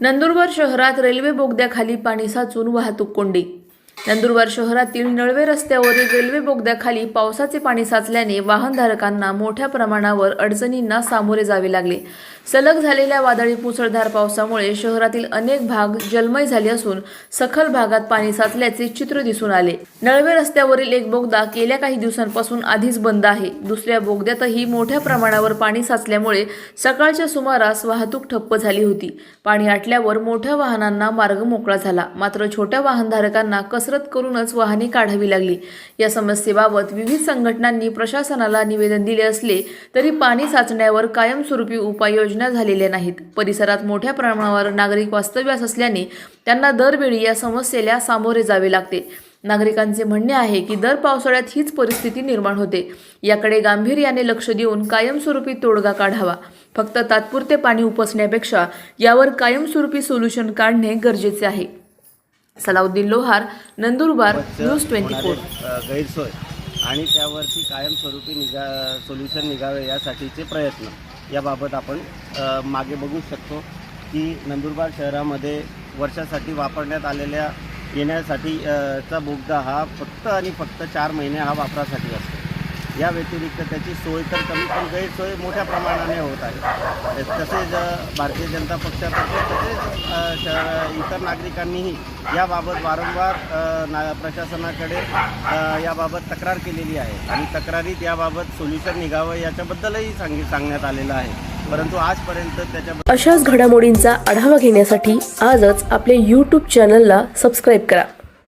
नंदुरबार शहरात रेल्वे बोगद्याखाली पाणी साचून वाहतूक कोंडी नंदुरबार शहरातील नळवे रस्त्यावरील रेल्वे बोगद्याखाली पावसाचे पाणी साचल्याने वाहनधारकांना मोठ्या प्रमाणावर अडचणींना सामोरे जावे लागले. सलग झालेल्या वादळी मुसळधार पावसामुळे शहरातील अनेक भाग जलमय झाले असून सखल भागात पाणी साचल्याचे चित्र दिसून आले. नळवे रस्त्यावरील एक बोगदा गेल्या काही दिवसांपासून आधीच बंद आहे. दुसऱ्या बोगद्यातही मोठ्या प्रमाणावर पाणी साचल्यामुळे सकाळच्या सुमारास वाहतूक ठप्प झाली होती. पाणी आटल्यावर मोठ्या वाहनांना मार्ग मोकळा झाला. मात्र छोट्या वाहनधारकांना कसरत करूनच वाहने काढावी लागली. या समस्येबाबत विविध संघटनांनी प्रशासनाला निवेदन दिले असले तरी पाणी साचण्यावर कायमस्वरूपी उपाययोजना झालेल्या नाहीत. परिसरात मोठ्या प्रमाणावर नागरिक वास्तव्यास असल्याने त्यांना दरवेळी या समस्येला सामोरे जावे लागते. नागरिकांचे म्हणणे आहे की दर पावसाळ्यात हीच परिस्थिती निर्माण होते. याकडे गांभीर्याने लक्ष देऊन कायमस्वरूपी तोडगा काढावा. फक्त तात्पुरते पाणी उपसण्यापेक्षा यावर कायमस्वरूपी सोल्युशन काढणे गरजेचे आहे. Salauddin Lohar Nandurbar news twenty four गैरसोय आणि त्यावरती कायमस्वरूपी निघा सोल्युशन निघावे यासाठीचे प्रयत्न. याबाबत आपण मागे बघू शकतो की नंदुरबार शहरामध्ये वर्षासाठी वापरण्यात आलेल्या येण्यासाठी चा बोगदा हा फक्त आणि फक्त चार महिने हा वापरासाठी असतो. या व्यतिरिक्त त्याची सोय तर कमी पण गैरसोय मोठ्या प्रमाणाने होत आहे. तसेच भारतीय जनता पक्षातर्फे तसेच इतर नागरिकांनीही याबाबत वारंवार ना प्रशासनाकडे याबाबत तक्रार केलेली आहे. आणि तक्रारीत याबाबत सोल्युशन निघावं याच्याबद्दलही सांगित सांगण्यात आलेलं आहे. परंतु आजपर्यंत त्याच्या अशाच घडामोडींचा आढावा घेण्यासाठी आजच आपल्या यूट्यूब चॅनलला सबस्क्राईब करा.